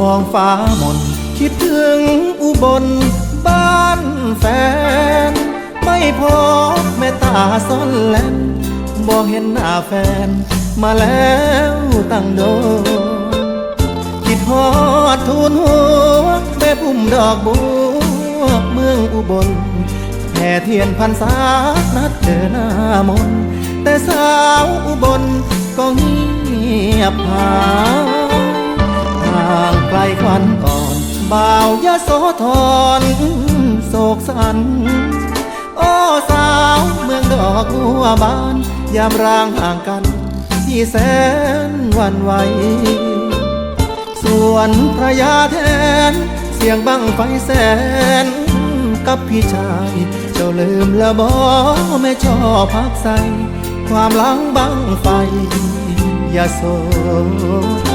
มองฟ้ามน คิดถึงอุบลบ้านแฟน ไม่พบแม่ตาซ่อนแลนบอกเห็นหน้าแฟน มาแล้วตั้งโดคิดฮอดทูนหัวแม่พุ่มดอกบัวเมืองอุบลแห่เทียนพันษานัดเจอหน้ามน แต่สาวอุบลก็เงียบหายห่าง ไกลควันก่อนบ่าวยะโสธรโศกสัน โอ้สาวเมืองดอกบัวบาน ยามร่างห่างกัน ที่แสนวันไหว ส่วนพระยาแทน เสียงบังไฟแสน กับพี่ชาย เจ้าลืมละบอไม่ชอบพักใสความหลังบังไฟ อย่าโสธ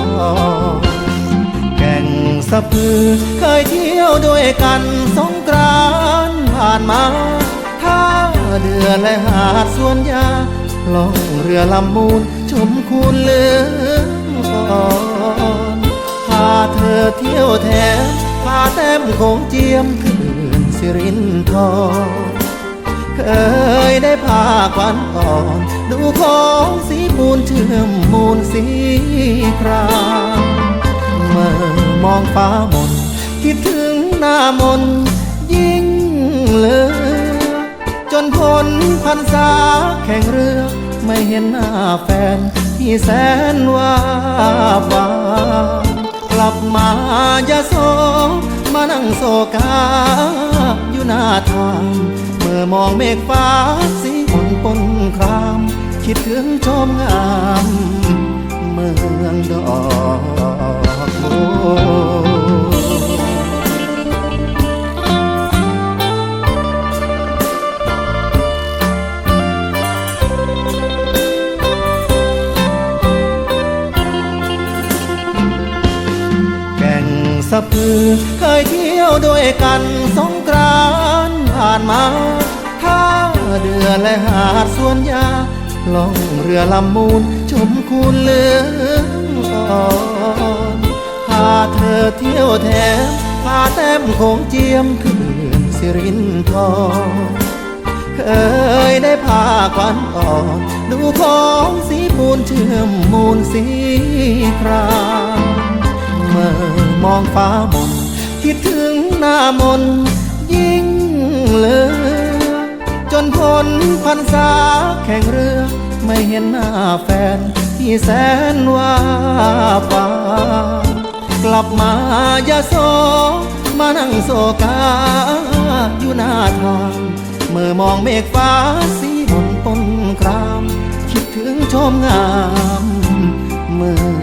ร ก่งสะพือ เคยเที่ยวด้วยกันสงกรานผ่านมาท่าเดือและหาดสวนยาล่องเรือลำมูลชมคูนเลืองก่อนพาเธอเที่ยวแทนพาแต้มคงเจียมคืนสิรินทรเคยได้พาควันอ่อน ดูของสีมูลเชื่อมมูลสีครามเมื่อ องฟ้ามนคิดถึงหน้ามนยิ่งเลือจนพ้นพันษาแข่งเรือ ไม่เห็นหน้าแฟนที่แสนว่าบากลับมายาโซมานั่งโศกาอยู่หน้าทางเมื่อมองเมฆฟ้าสีฝนปนคราม คิดถึงชมงาม เมืองดอกะพือเคยเที่ยวด้วยกันสงกรานผ่านมาท่าเดือและหาดสวนยาล่องเรือลำมูลชมคูนเลืองอ่อนพาเธอเที่ยวแถมพาแต้มคงเจียมคืนสิรินทรเคยได้พาควันอ่อนดูของสีมูลเชื่อมมูลสีครามเมื่อ มองฟ้ามนคิดถึงหน้ามนยิ่งเลือจนพ้นพันษาแข่งเรือ ไม่เห็นหน้าแฟนที่แสนว่าบากลับมายาโซ มานั่งโศกา อยู่หน้าทางเมื่อมองเมฆฟ้าสีมนปนคราม คิดถึงชมงามเมืองดอ